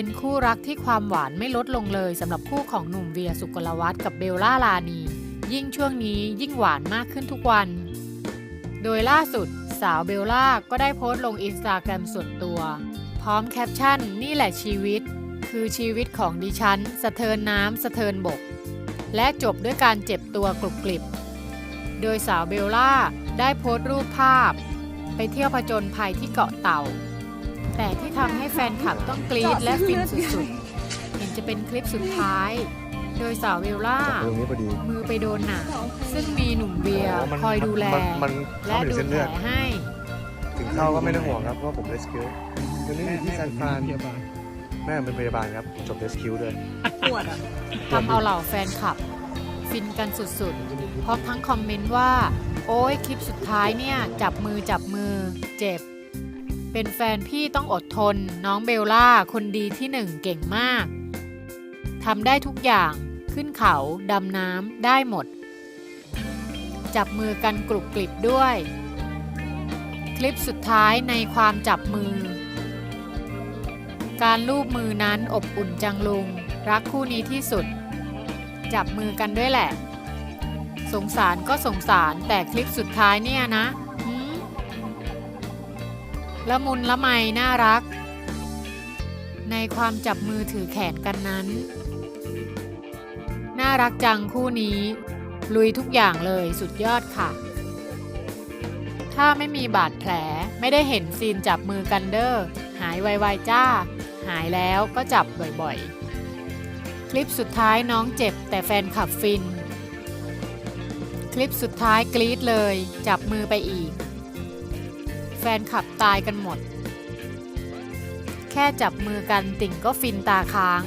เป็นคู่รักที่ความหวานไม่ลดลงเลยสำหรับคู่ของหนุ่มเวียสุกลวัฒน์กับเบลล่าลานี ยิ่งช่วงนี้ยิ่งหวานมากขึ้นทุกวัน โดยล่าสุดสาวเบลล่าก็ได้โพสต์ลงอินสตาแกรมส่วนตัว พร้อมแคปชั่น นี่แหละชีวิต คือชีวิตของดิฉัน สะเทินน้ำสะเทินบก และจบด้วยการเจ็บตัวกรุบกริบ โดยสาวเบลล่าได้โพสต์รูปภาพ ไปเที่ยวผจญภัยที่เกาะเต่า แต่ที่ทำให้แฟนคลับต้องกรี๊ดและฟินสุดๆ เห็นจะเป็นคลิปสุดท้าย โดยสาวเบลล่า ตรงนี้พอดี มือไปโดนหนังซึ่งมีหนุ่มเบียร์อ๋อมันคอยดูแล มันมันและเข้าไปถึงดูเส้นเลืแผอลดให้ ถึงเข้าก็ไม่ต้องห่วงครับเพราะผมเลสคิวตอนนี้อยู่ที่ซานฟรานพยาบาลแม่เป็นพยาบาลครับจบเลสคิวด้วย ปวดอะ ทำเอาเหล่าแฟนคลับ ฟินกันสุดๆ พร้อมทั้งคอมเมนต์ว่า โอ้ยคลิปสุดท้ายเนี่ย จับมือจับมือเจ็บ เป็นแฟนพี่ต้องอดทน น้องเบลล่าคนดีที่หนึ่งเก่งมากทำได้ทุกอย่างขึ้นเขาดำน้ำได้หมด จับมือกันกรุบกริบด้วย คลิปสุดท้ายในความจับมือ การลูบมือนั้นอบอุ่นจังลุง รักคู่นี้ที่สุด จับมือกันด้วยแหละ สงสารก็สงสารแต่คลิปสุดท้ายเนี่ยนะ ละมุนละไมน่ารัก ในความจับมือถือแขนกันนั้น น่ารักจังคู่นี้ ลุยทุกอย่างเลยสุดยอดค่ะ ถ้าไม่มีบาดแผลไม่ได้เห็นซีนจับมือกันเด้อหายไวๆจ้า หายแล้วก็จับบ่อยๆ คลิปสุดท้ายน้องเจ็บแต่แฟนขับฟิน คลิปสุดท้ายกรี๊ดเลย จับมือไปอีก แฟนขับตายกันหมด แค่จับมือกันติ่งก็ฟินตาค้าง